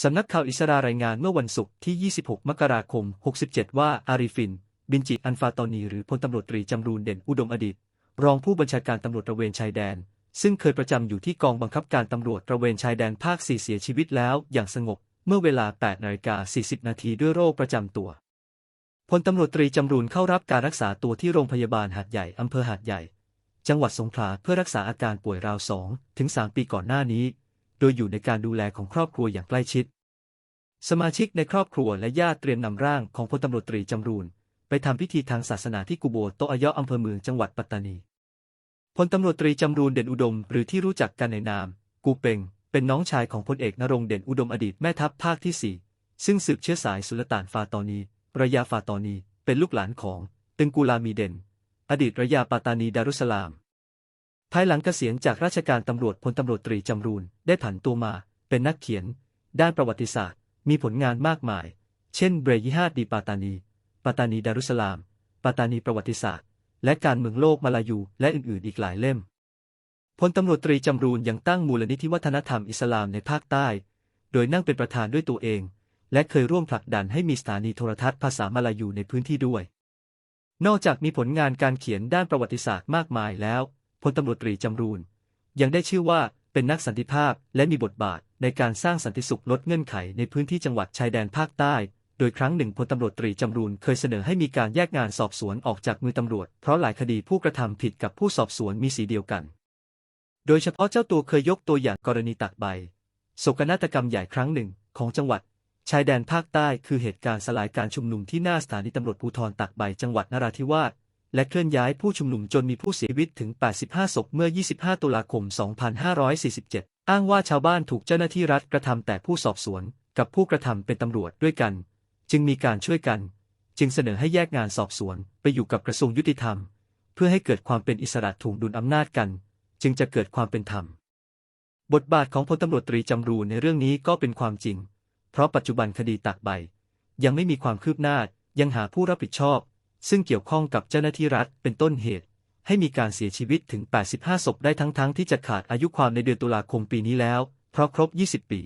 สำนักข่าวอิสรารายงานเมื่อวันศุกร์ที่ 26 มกราคม 67 ว่าอาริฟิน บินจิ อันฟาตอนี หรือพลตำรวจตรีจำรูนเด่นอุดมอดีต รองผู้บัญชาการตำรวจตระเวนชายแดน ซึ่งเคยประจำอยู่ที่กองบังคับการตำรวจตระเวนชายแดนภาค 4 เสียชีวิตแล้วอย่างสงบ เมื่อเวลา 8 นาฬิกา 40 นาทีด้วยโรคประจำตัว พลตำรวจตรีจำรูนเข้ารับการรักษาตัวที่โรงพยาบาลหาดใหญ่อำเภอหาดใหญ่ จังหวัดสงขลาเพื่อรักษาอาการป่วยราว 2 ถึง 3 ปีก่อนหน้านี้ โดยอยู่ในการดูแลของครอบครัวอย่างใกล้ชิด สมาชิกในครอบครัวและญาติเตรียมนำร่างของพลตำรวจตรีจำรูนไปทำพิธีทางศาสนาที่กุโบโตอายะอำเภอเมืองจังหวัดปัตตานีพลตำรวจตรีจำรูนเด่นอุดม หรือที่รู้จักกันในนาม กูเปงเป็นน้องชายของพลเอกนรงเด่นอุดมอดีตแม่ทัพภาคที่4ซึ่งสืบเชื้อสายสุลต่านฟาตอนีระยาฟาตอนี เป็นลูกหลานของ ตึงกูลามีเด่น อดีตระยาปาตานีดารุสลาม ภายหลังเกษียณจากราชการตำรวจพลตำรวจตรีจำรูนได้ผันตัวมา เป็นนักเขียน ด้านประวัติศาสตร์ มีผลงานมากมาย เช่นเบรยิฮาดดีปาตานี ปาตานีดารุสลาม ปาตานีประวัติศาสตร์ และการเมืองโลกมาลายู และอื่นๆ อีกหลายเล่มพลตำรวจตรีจำรูนยังตั้งมูลนิธิวัฒนธรรมอิสลามในภาคใต้ โดยนั่งเป็นประธานด้วยตัวเอง และเคยร่วมผลักดันให้มีสถานีโทรทัศน์ภาษามาลายูในพื้นที่ด้วย นอกจากมีผลงานการเขียนด้านประวัติศาสตร์มากมายแล้ว พลตำรวจตรีจำรูนยังได้ชื่อว่าเป็นนักสันติภาพและมีบทบาทในการสร้างสันติสุขลดเงื่อนไขในพื้นที่จังหวัดชายแดนภาคใต้ โดยครั้งหนึ่งพลตำรวจตรีจำรูนเคยเสนอให้มีการแยกงานสอบสวนออกจากมือตำรวจ เพราะหลายคดีผู้กระทำผิดกับผู้สอบสวนมีสีเดียวกัน โดยเฉพาะเจ้าตัวเคยยกตัวอย่างกรณีตักใบโศกนาฏกรรมใหญ่ครั้งหนึ่งของจังหวัด ชายแดนภาคใต้คือเหตุการณ์สลายการชุมนุมที่หน้าสถานีตำรวจภูธรตักใบจังหวัดนราธิวาส และเคลื่อนย้ายผู้ชุมนุมจนมีผู้เสียชีวิตถึง 85 ศพเมื่อ 25 ตุลาคม 2547 อ้างว่าชาวบ้านถูกเจ้าหน้าที่รัฐกระทำแต่ผู้สอบสวน กับผู้กระทำเป็นตำรวจด้วยกัน จึงมีการช่วยกัน จึงเสนอให้แยกงานสอบสวนไปอยู่กับกระทรวงยุติธรรม เพื่อให้เกิดความเป็นอิสระถ่วงดุลอำนาจกัน จึงจะเกิดความเป็นธรรม บทบาทของพลตำรวจตรีจำรูนในเรื่องนี้ก็เป็นความจริง เพราะปัจจุบันคดีตักใบ ยังไม่มีความคืบหน้ายังหาผู้รับผิดชอบ ซึ่งเกี่ยวข้องกับเจ้าหน้าที่รัฐเป็นต้นเหตุ ให้มีการเสียชีวิตถึง 85 ศพได้ทั้งๆทที่จะขาดอายุความในเดือนตุลาคมปีนี้แล้ว เพราะครบ 20 ปี